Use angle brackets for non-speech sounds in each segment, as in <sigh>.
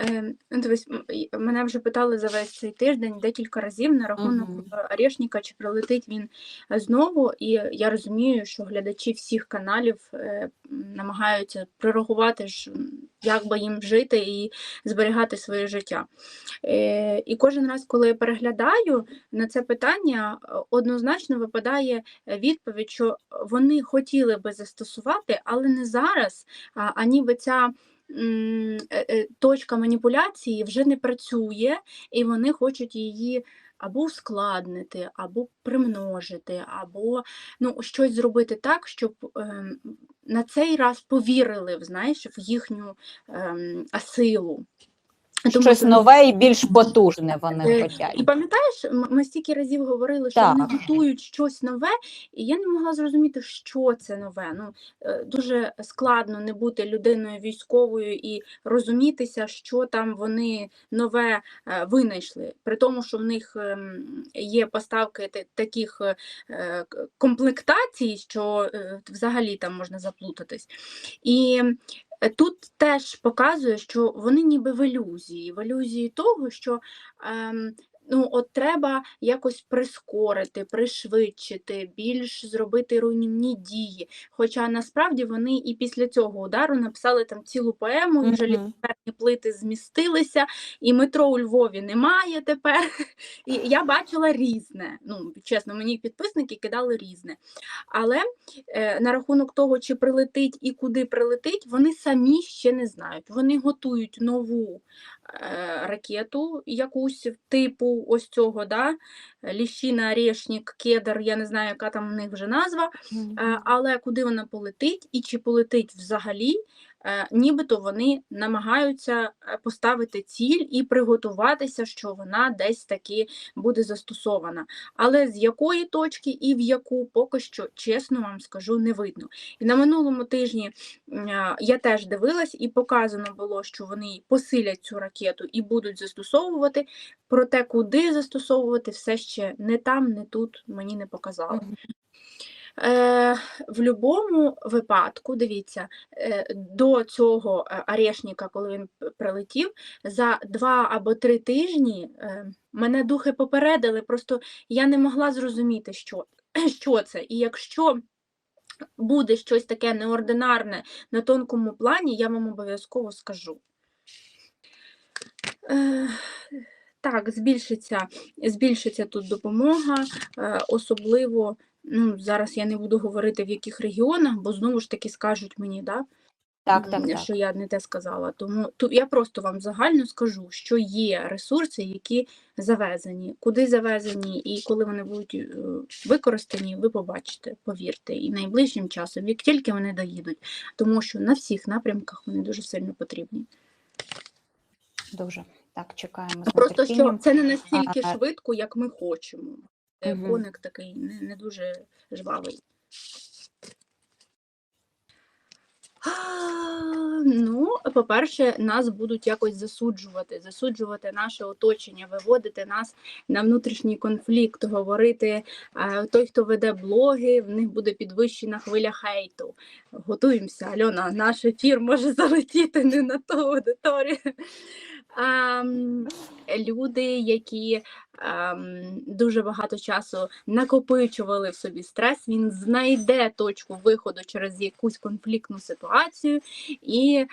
Е, ну, дивись, мене вже питали за весь цей тиждень декілька разів на рахунок е, Орешника, чи прилетить він е, знову. І я розумію, що глядачі всіх каналів е, намагаються прорахувати, ж, як би їм жити і зберігати своє життя. Е, І кожен раз, коли я переглядаю на це питання, однозначно випадає відповідь, що вони хотіли би застосувати, але не зараз, а, ніби ця точка маніпуляції вже не працює, і вони хочуть її або ускладнити, або примножити, або ну, щось зробити так, щоб е, на цей раз повірили знаєш, в їхню е, а, силу. Тому Щось що- нове і більш потужне вони Е, І пам'ятаєш, ми стільки разів говорили, що Так. вони готують щось нове, і я не могла зрозуміти, що це нове. Ну е, дуже складно не бути людиною військовою і розумітися, що там вони нове е, винайшли. При тому, що в них ем, є поставки таких комплектацій, що взагалі там можна заплутатись. І тут теж показує, що вони ніби в ілюзії, в ілюзії того, що ем, ну, от треба якось прискорити, пришвидшити, більш зробити руйнівні дії. Хоча насправді вони і після цього удару написали там цілу поему, і вже Мгм. плити змістилися, і метро у Львові немає тепер. <laughs> І я бачила різне. Ну, чесно, мені підписники кидали різне. Але е, на рахунок того, чи прилетить і куди прилетить, вони самі ще не знають. Вони готують нову ракету, якусь типу ось цього, да? Ліщина, Орешник, Кедр, я не знаю, яка там в них вже назва. Е, Але куди вона полетить і чи полетить взагалі, е, нібито вони намагаються е, поставити ціль і приготуватися, що вона десь таки буде застосована. Але з якої точки і в яку поки що, чесно вам скажу, не видно. І на минулому тижні е, я теж дивилась, і показано було, що вони посилять цю ракету і будуть застосовувати. Проте, куди застосовувати, все ще не там, не тут мені не показали. Е, в будь-якому випадку, дивіться, е, до цього е, Орешника, коли він прилетів, за два або три тижні е, мене духи попередили, просто я не могла зрозуміти, що, <clears throat> що це. І якщо буде щось таке неординарне на тонкому плані, я вам обов'язково скажу. Е, Так, збільшиться, збільшиться тут допомога, е, особливо, ну, зараз я не буду говорити в яких регіонах, бо знову ж таки скажуть мені, да, Так, так, м, так. що я не те сказала. Тому тут я просто вам загально скажу, що є ресурси, які завезені, куди завезені, і коли вони будуть е, використані, ви побачите, повірте, і найближчим часом, як тільки вони доїдуть, тому що на всіх напрямках вони дуже сильно потрібні. Дуже. Так, чекаємо з Просто що це не настільки швидко, як ми хочемо. Мгм. Коник такий не, не дуже жвавий. А, Ну, по-перше, нас будуть якось засуджувати, засуджувати наше оточення, виводити нас на внутрішній конфлікт, говорити е, той, хто веде блоги, в них буде підвищена хвиля хейту. Готуємося, Альона, наш ефір може залетіти не на ту аудиторію. А, м, люди, які ем, дуже багато часу накопичували в собі стрес, він знайде точку виходу через якусь конфліктну ситуацію, і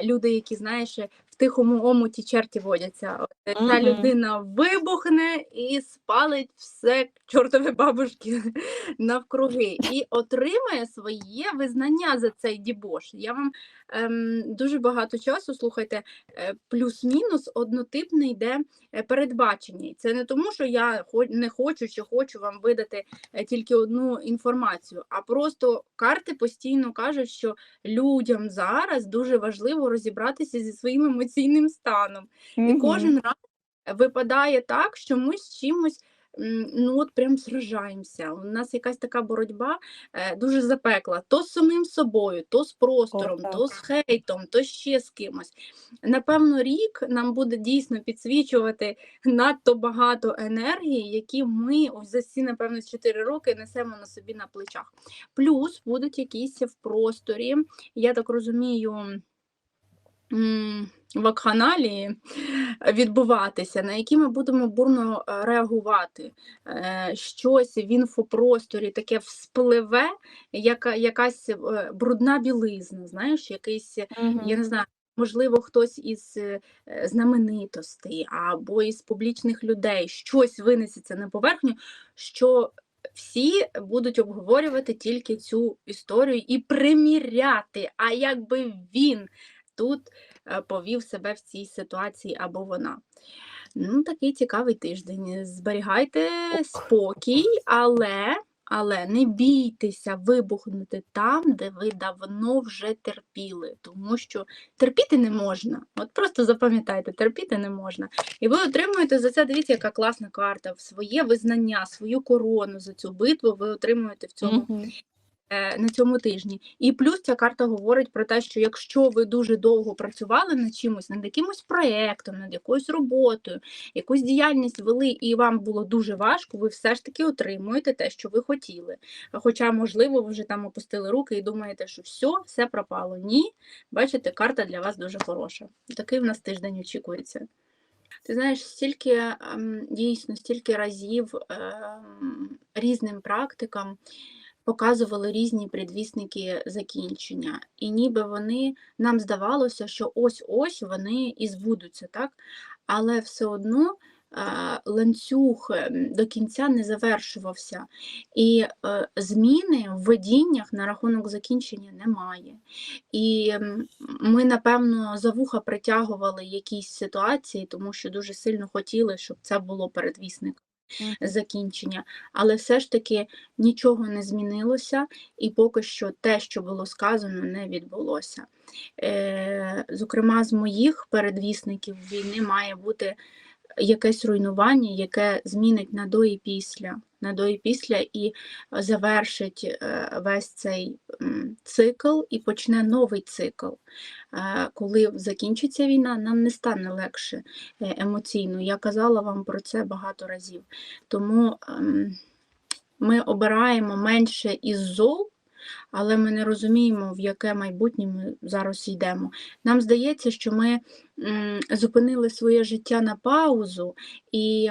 е, люди, які знаєш, в тихому омуті черті водяться. От, е, Ця людина вибухне і спалить все чортові бабушки <laughs> навкруги, і отримає своє визнання за цей дібош. Я вам ем, дуже багато часу слухайте, е, плюс-мінус однотипне йде е, передбачення. І це не тому, що я не хочу чи хочу вам видати е, тільки одну інформацію, а просто карти постійно кажуть, що людям зараз дуже важливо розібратися зі своїм емоційним станом. І кожен раз випадає так, що ми з чимось. Ну, от прям сражаємося. У нас якась така боротьба е, дуже запекла. То з самим собою, то з простором, О, то з хейтом, то ще з кимось. Напевно, рік нам буде дійсно підсвічувати надто багато енергії, які ми ось за ці, напевно, 4 роки несемо на собі на плечах. Плюс будуть якісь в просторі, я так розумію. Вакханалії відбуватися, на які ми будемо бурно е, реагувати. Е, Щось в інфопросторі таке вспливе, яка, якась е, брудна білизна, знаєш, якийсь, я не знаю, можливо, хтось із знаменитостей або із публічних людей щось винесеться на поверхню, що всі будуть обговорювати тільки цю історію і приміряти, а якби він тут е, повів себе в цій ситуації або вона. Ну, такий цікавий тиждень. Зберігайте спокій, але, але не бійтеся вибухнути там, де ви давно вже терпіли, тому що терпіти не можна. От просто запам'ятайте, терпіти не можна. І ви отримуєте за це, дивіться, яка класна карта, своє визнання, свою корону за цю битву ви отримуєте в цьому Мгм. е, на цьому тижні. І плюс ця карта говорить про те, що якщо ви дуже довго працювали над чимось, над якимось проєктом, над якоюсь роботою, якусь діяльність вели, і вам було дуже важко, ви все ж таки отримуєте те, що ви хотіли. Хоча, можливо, ви вже там опустили руки і думаєте, що все, все пропало. Ні, бачите, карта для вас дуже хороша. Такий в нас тиждень очікується. Ти знаєш, стільки ем, дійсно, стільки разів ем, різним практикам показували різні предвісники закінчення. І ніби вони нам здавалося, що ось-ось вони і збудуться, так? Але все одно е, ланцюг до кінця не завершувався. І е, зміни в видіннях на рахунок закінчення немає. І ми, напевно, за вуха притягували якісь ситуації, тому що дуже сильно хотіли, щоб це було передвісником Мгм. Закінчення, але все ж таки нічого не змінилося, і поки що те, що було сказано, не відбулося. Е, Зокрема, з моїх передвісників війни має бути якесь руйнування, яке змінить на до і після, на до і після і завершить е, весь цей цикл і почне новий цикл. Е, Коли закінчиться війна, нам не стане легше е, емоційно. Я казала вам про це багато разів. Тому ем, ми обираємо менше із зол, але ми не розуміємо, в яке майбутнє ми зараз йдемо. Нам здається, що ми зупинили своє життя на паузу, і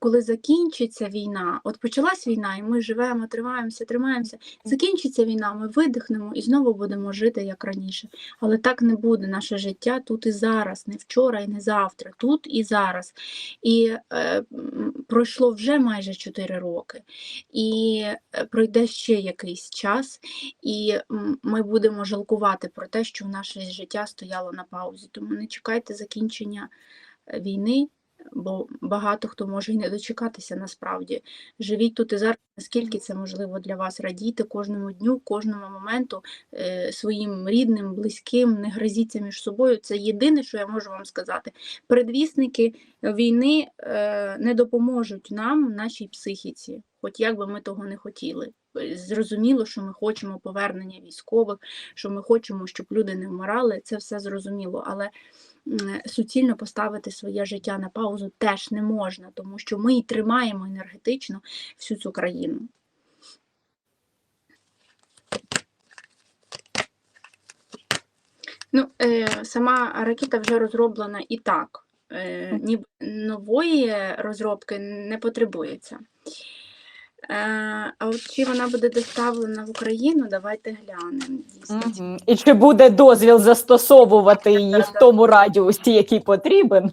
коли закінчиться війна, от почалась війна, і ми живемо, тримаємося, тримаємося. Закінчиться війна, ми видихнемо і знову будемо жити як раніше. Але так не буде наше життя тут і зараз, не вчора і не завтра, тут і зараз. І е, пройшло вже майже 4 роки, і е, пройде ще якийсь час, і ми будемо жалкувати про те, що наше життя стояло на паузі. Тому не чекайте закінчення е, війни, бо багато хто може і не дочекатися насправді. Живіть тут і зараз, наскільки це можливо для вас. Радійте кожному дню, кожному моменту е, своїм рідним, близьким, не гризіться між собою. Це єдине, що я можу вам сказати. Предвісники війни е, не допоможуть нам, в нашій психіці, хоч як би ми того не хотіли. Зрозуміло, що ми хочемо повернення військових, що ми хочемо, щоб люди не вмирали. Це все зрозуміло, але суцільно поставити своє життя на паузу теж не можна, тому що ми й тримаємо енергетично всю цю країну. Ну, е, сама ракета вже розроблена і так. Е, ніби нової розробки не потребується. Е, а от чи вона буде доставлена в Україну, давайте глянемо. Угу. І чи буде дозвіл застосовувати її в тому радіусі, який потрібен?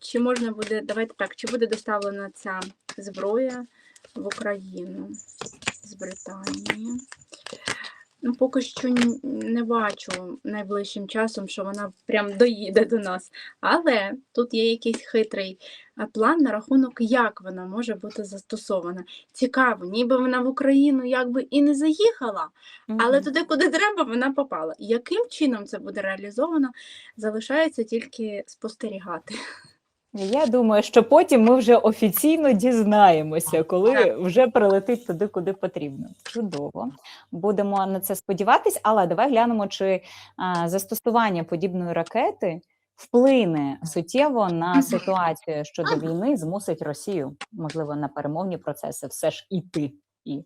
Чи можна буде, давайте так, чи буде доставлена ця зброя в Україну з Британії? Ну, поки що не бачу найближчим часом, що вона прям доїде до нас. Але тут є якийсь хитрий е, план на рахунок, як вона може бути застосована. Цікаво, ніби вона в Україну якби і не заїхала, але туди, куди треба, вона попала. Яким чином це буде реалізовано, залишається тільки спостерігати. Я думаю, що потім ми вже офіційно дізнаємося, коли вже прилетить туди, куди потрібно. Чудово. Будемо на це сподіватись, але давай глянемо, чи а, застосування подібної ракети вплине суттєво на ситуацію щодо війни, змусить Росію, можливо, на перемовні процеси все ж іти. І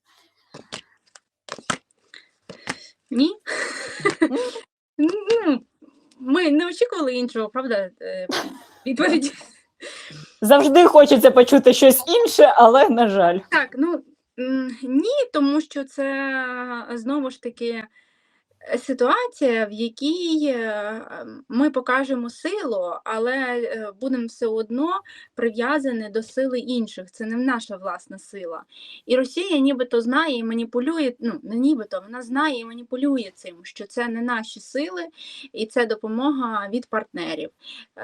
Ні? Ну, почули іншого, правда? е, Відповідь. Завжди хочеться почути щось інше, але на жаль. Так, ну ні, тому що це знову ж таки ситуація, в якій е, ми покажемо силу, але е, будемо все одно прив'язані до сили інших. Це не наша власна сила. І Росія нібито знає і маніпулює, ну не нібито, вона знає і маніпулює цим, що це не наші сили, і це допомога від партнерів. Е,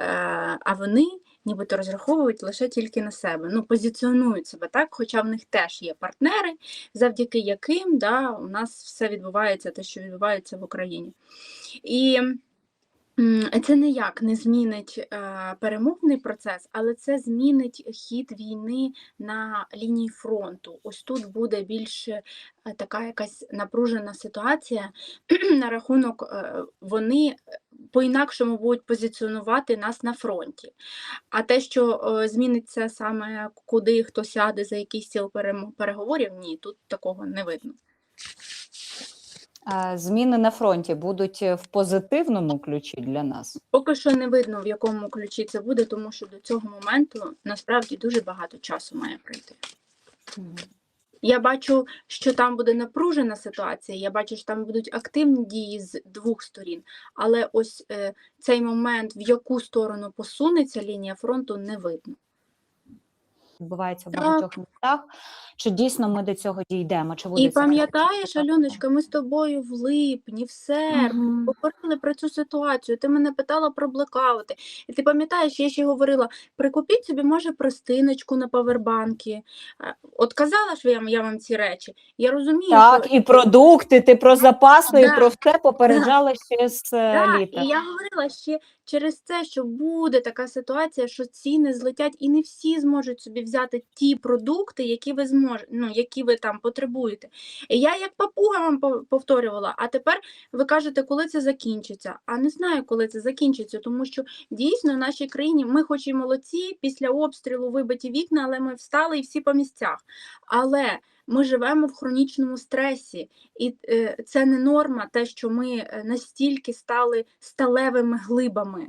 А вони нібито розраховують лише тільки на себе. Ну, позиціонують себе так, хоча в них теж є партнери, завдяки яким да, у нас все відбувається, те, що відбувається в Україні. І це ніяк не змінить е, перемовний процес, але це змінить хід війни на лінії фронту. Ось тут буде більше е, така якась напружена ситуація <clears throat> на рахунок е, вони по-інакшому будуть позиціонувати нас на фронті. А те, що е, зміниться саме куди хто сяде за який стіл переговорів, ні, тут такого не видно. Е, Зміни на фронті будуть в позитивному ключі для нас. Поки що не видно, в якому ключі це буде, тому що до цього моменту насправді дуже багато часу має пройти. Я бачу, що там буде напружена ситуація. Я бачу, що там будуть активні дії з двох сторін. Але ось е, цей момент, в яку сторону посунеться лінія фронту, не видно. Відбувається в багатьох містах. Чи дійсно ми до цього дійдемо? Чи буде І пам'ятаєш. Альоночка, ми з тобою в липні, в серпні Мгм. говорили про цю ситуацію. Ти мене питала про блекаути. І ти пам'ятаєш, я ще говорила: прикупіть собі, може, простиночку на павербанки. Е, От казала ж я, я вам ці речі. Я розумію, Так, що і продукти, ти про запаси, і про все <laughs> попереджала ще з е, Да, літа. і я говорила ще через це, що буде така ситуація, що ціни злетять, і не всі зможуть собі взяти ті продукти, які ви зможете, ну які ви там потребуєте. І я як папуга вам повторювала, а тепер ви кажете, коли це закінчиться. А не знаю, коли це закінчиться, тому що дійсно в нашій країні ми, хоч і молодці, після обстрілу вибиті вікна, але ми встали і всі по місцях. Але ми живемо в хронічному стресі, і е, це не норма, те, що ми е, настільки стали сталевими глибами.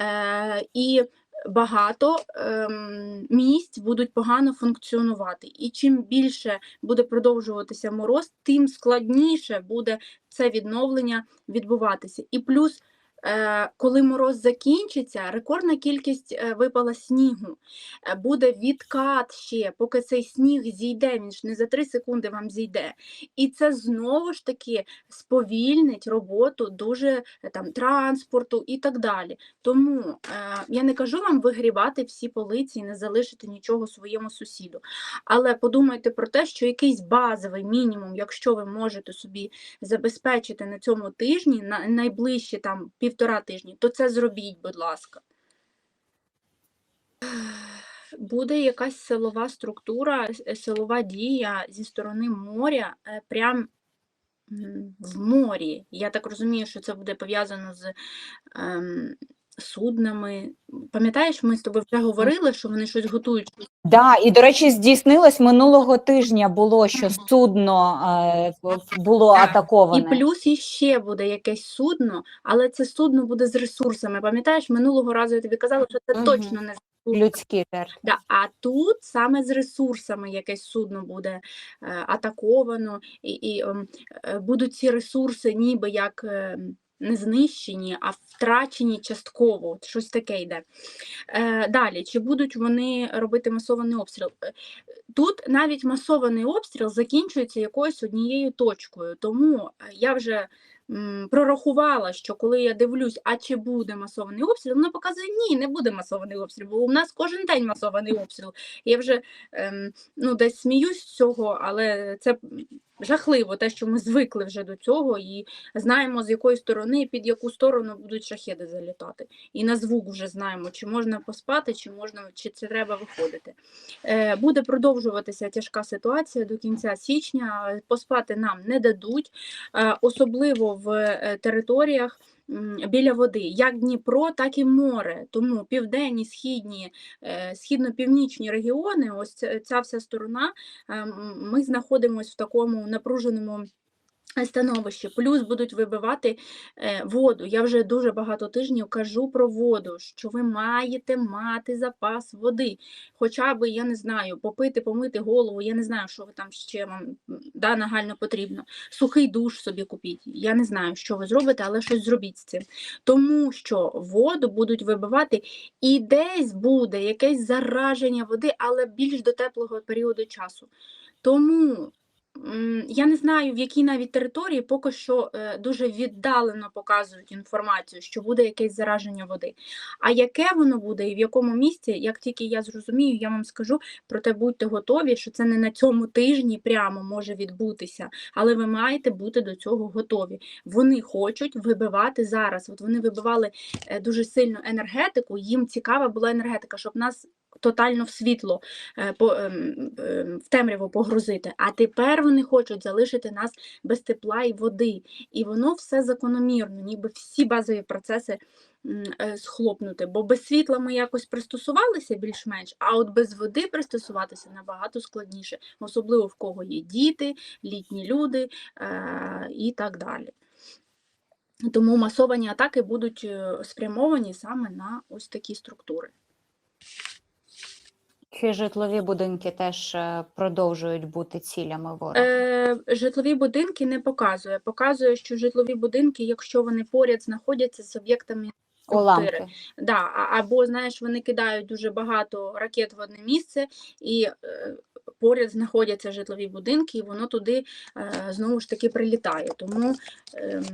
Е, і багато ем, місць будуть погано функціонувати. І чим більше буде продовжуватися мороз, тим складніше буде це відновлення відбуватися. І плюс. Е, Коли мороз закінчиться, рекордна кількість е, випала снігу. Е, Буде відкат ще, поки цей сніг зійде, він ж не за 3 секунди вам зійде. І це знову ж таки сповільнить роботу дуже там транспорту і так далі. Тому я не кажу вам вигрібати всі полиці і не залишити нічого своєму сусіду. Але подумайте про те, що якийсь базовий мінімум, якщо ви можете собі забезпечити на цьому тижні, на найближчі там півтора тижні, то це зробіть, будь ласка. Буде якась силова структура, силова дія зі сторони моря, е, прям в морі. Я так розумію, що це буде пов'язано з ем, суднами. Пам'ятаєш, ми з тобою вже говорили, що вони щось готують. Да, і до речі, здійснилось минулого тижня було, що судно е, було Так, І плюс іще буде якесь судно, але це судно буде з ресурсами. Пам'ятаєш, минулого разу я тобі казала, що це Мгм. точно не Людські теж. Да, а тут саме з ресурсами якесь судно буде е, атаковано, і, і ем, е, будуть ці ресурси ніби як е, не знищені, а втрачені частково. Щось таке йде. Е, далі, чи будуть вони робити масований обстріл? Е, Тут навіть масований обстріл закінчується якоюсь однією точкою. Тому е, я вже м, прорахувала, що коли я дивлюсь, а чи буде масований обстріл, воно показує, ні, не буде масований обстріл, бо у нас кожен день масований обстріл. Я вже ем, ну, десь сміюсь з цього, але це жахливо, те, що ми звикли вже до цього і знаємо, з якої сторони, під яку сторону будуть шахеди залітати. І на звук вже знаємо, чи можна поспати, чи можна, чи це треба виходити. Е, буде продовжуватися тяжка ситуація до кінця січня. Поспати нам не дадуть, е, особливо в е, територіях. Біля води, як Дніпро, так і море. Тому південні, східні, е, східно-північні регіони, ось ця, вся сторона, е, ми знаходимося в такому напруженому становище, плюс будуть вибивати е, воду. Я вже дуже багато тижнів кажу про воду, що ви маєте мати запас води. Хоча би, я не знаю, попити, помити голову, я не знаю, що ви там ще вам да, нагально потрібно. Сухий душ собі купіть. Я не знаю, що ви зробите, але щось зробіть з цим. Тому що воду будуть вибивати, і десь буде якесь зараження води, але більш до теплого періоду часу. Тому Я не знаю, в якій навіть території поки що е, дуже віддалено показують інформацію, що буде якесь зараження води. А яке воно буде і в якому місці, як тільки я зрозумію, я вам скажу, проте будьте готові, що це не на цьому тижні прямо може відбутися, але ви маєте бути до цього готові. Вони хочуть вибивати зараз. От вони вибивали е, дуже сильно енергетику, їм цікава була енергетика, щоб нас тотально в світло е, по, ем, ем, в темряву погрузити. А тепер вони хочуть залишити нас без тепла і води. І воно все закономірно, ніби всі базові процеси е, схлопнути. Бо без світла ми якось пристосувалися більш-менш, а от без води пристосуватися набагато складніше, особливо в кого є діти, літні люди е, і так далі. Тому масовані атаки будуть спрямовані саме на ось такі структури. Чи житлові будинки теж е, продовжують бути цілями ворога? Е, житлові будинки не показує. Показує, що житлові будинки, якщо вони поряд знаходяться з об'єктами Уламки. да, або знаєш, вони кидають дуже багато ракет в одне місце, і е, поряд знаходяться житлові будинки, і воно туди е, знову ж таки прилітає. Тому ем,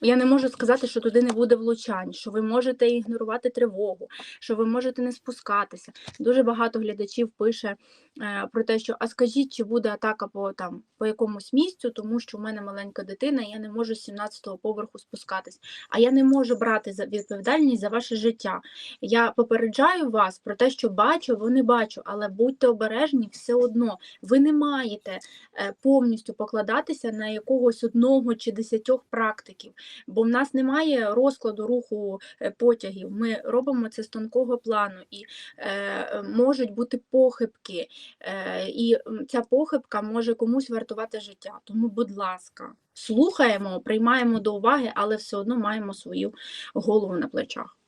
я не можу сказати, що туди не буде влучань, що ви можете ігнорувати тривогу, що ви можете не спускатися. Дуже багато глядачів пише е, про те, що а скажіть, чи буде атака по там по якомусь місцю, тому що в мене маленька дитина, і я не можу з 17-го поверху спускатись. А я не можу брати за відповідальність за ваше життя. Я попереджаю вас про те, що бачу, або не бачу, але будьте обережні все одно. Ви не маєте е, повністю покладатися на якогось одного чи десятьох практиків, бо в нас немає розкладу руху е, потягів. Ми робимо це з тонкого плану, і е, можуть бути похибки, е, і ця похибка може комусь вартувати життя. Тому, будь ласка, слухаємо, приймаємо до уваги, але все одно маємо свою голову на плечах.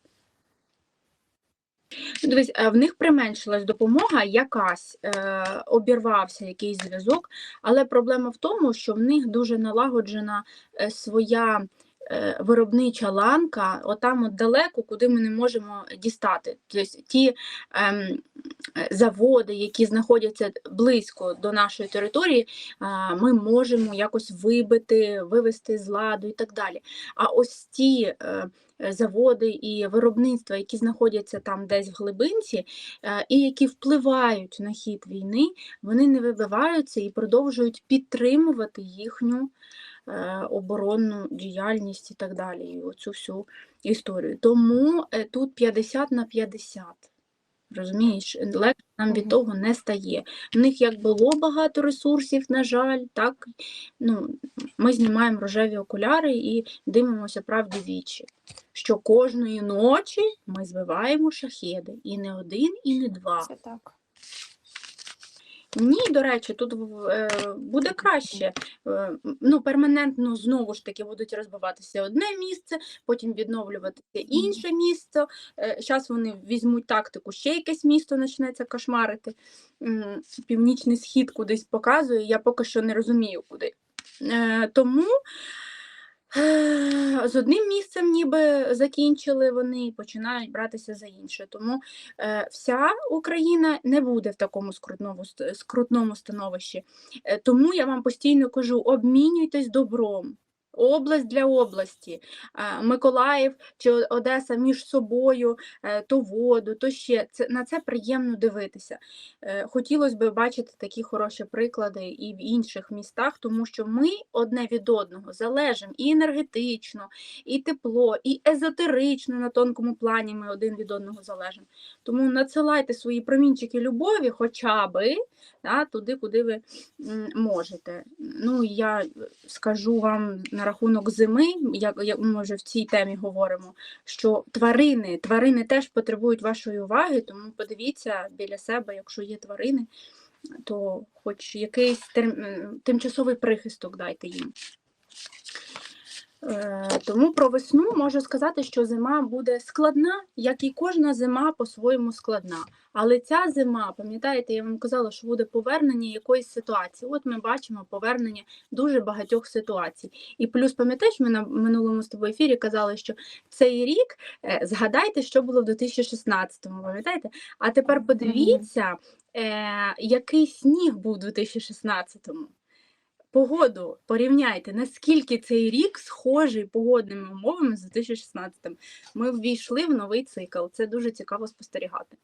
Ну, Дивись, е, в них применшилась допомога якась, е, обірвався якийсь зв'язок, але проблема в тому, що в них дуже налагоджена е, своя виробнича ланка, отам от далеко, куди ми не можемо дістати. Тобто ті ем, е, заводи, які знаходяться близько до нашої території, ми можемо якось вибити, вивести з ладу і так далі. А ось ті е, е, заводи і виробництва, які знаходяться там десь в глибинці, е, і які впливають на хід війни, вони не вибиваються і продовжують підтримувати їхню е, оборонну діяльність і так далі, і оцю всю історію. Тому е, тут 50 на 50. Розумієш, легше нам від того не стає. В них як було багато ресурсів, на жаль, так ну, ми знімаємо рожеві окуляри і дивимося правді вічі, що кожної ночі ми збиваємо шахеди. І не один, і не два. Це так. Ні, до речі, тут е, буде краще. Е, Ну, перманентно знову ж таки будуть розбиватися одне місце, потім відновлюватися інше місце. Зараз вони візьмуть тактику, ще якесь місто почнеться кошмарити. Північний схід кудись показує, я поки що не розумію куди. Е, Тому з одним місцем ніби закінчили вони і починають братися за інше. Тому е, вся Україна не буде в такому скрутному, скрутному становищі. Е, Тому я вам постійно кажу: обмінюйтесь добром. Область для області, Миколаїв чи Одеса між собою, е, то воду, то ще це на це приємно дивитися. Е, Хотілося б бачити такі хороші приклади і в інших містах, тому що ми одне від одного залежимо і енергетично, і тепло, і езотерично на тонкому плані ми один від одного залежимо. Тому надсилайте свої промінчики любові, хоча би да, туди, куди ви можете. Ну, я скажу вам на рахунок зими, як, як ми вже в цій темі говоримо, що тварини, тварини теж потребують вашої уваги, тому подивіться біля себе, якщо є тварини, то хоч якийсь терм- тимчасовий прихисток дайте їм. Е, Тому про весну можу сказати, що зима буде складна, як і кожна зима по-своєму складна. Але ця зима, пам'ятаєте, я вам казала, що буде повернення якоїсь ситуації. От ми бачимо повернення дуже багатьох ситуацій. І плюс, пам'ятаєш, ми на минулому з тобою ефірі казали, що цей рік е, згадайте, що було в 2016-му, пам'ятаєте? А тепер подивіться, е, який сніг був у 2016-му. Погоду порівняйте, наскільки цей рік схожий погодними умовами з 2016 Ми ввійшли в новий цикл. Це дуже цікаво спостерігати.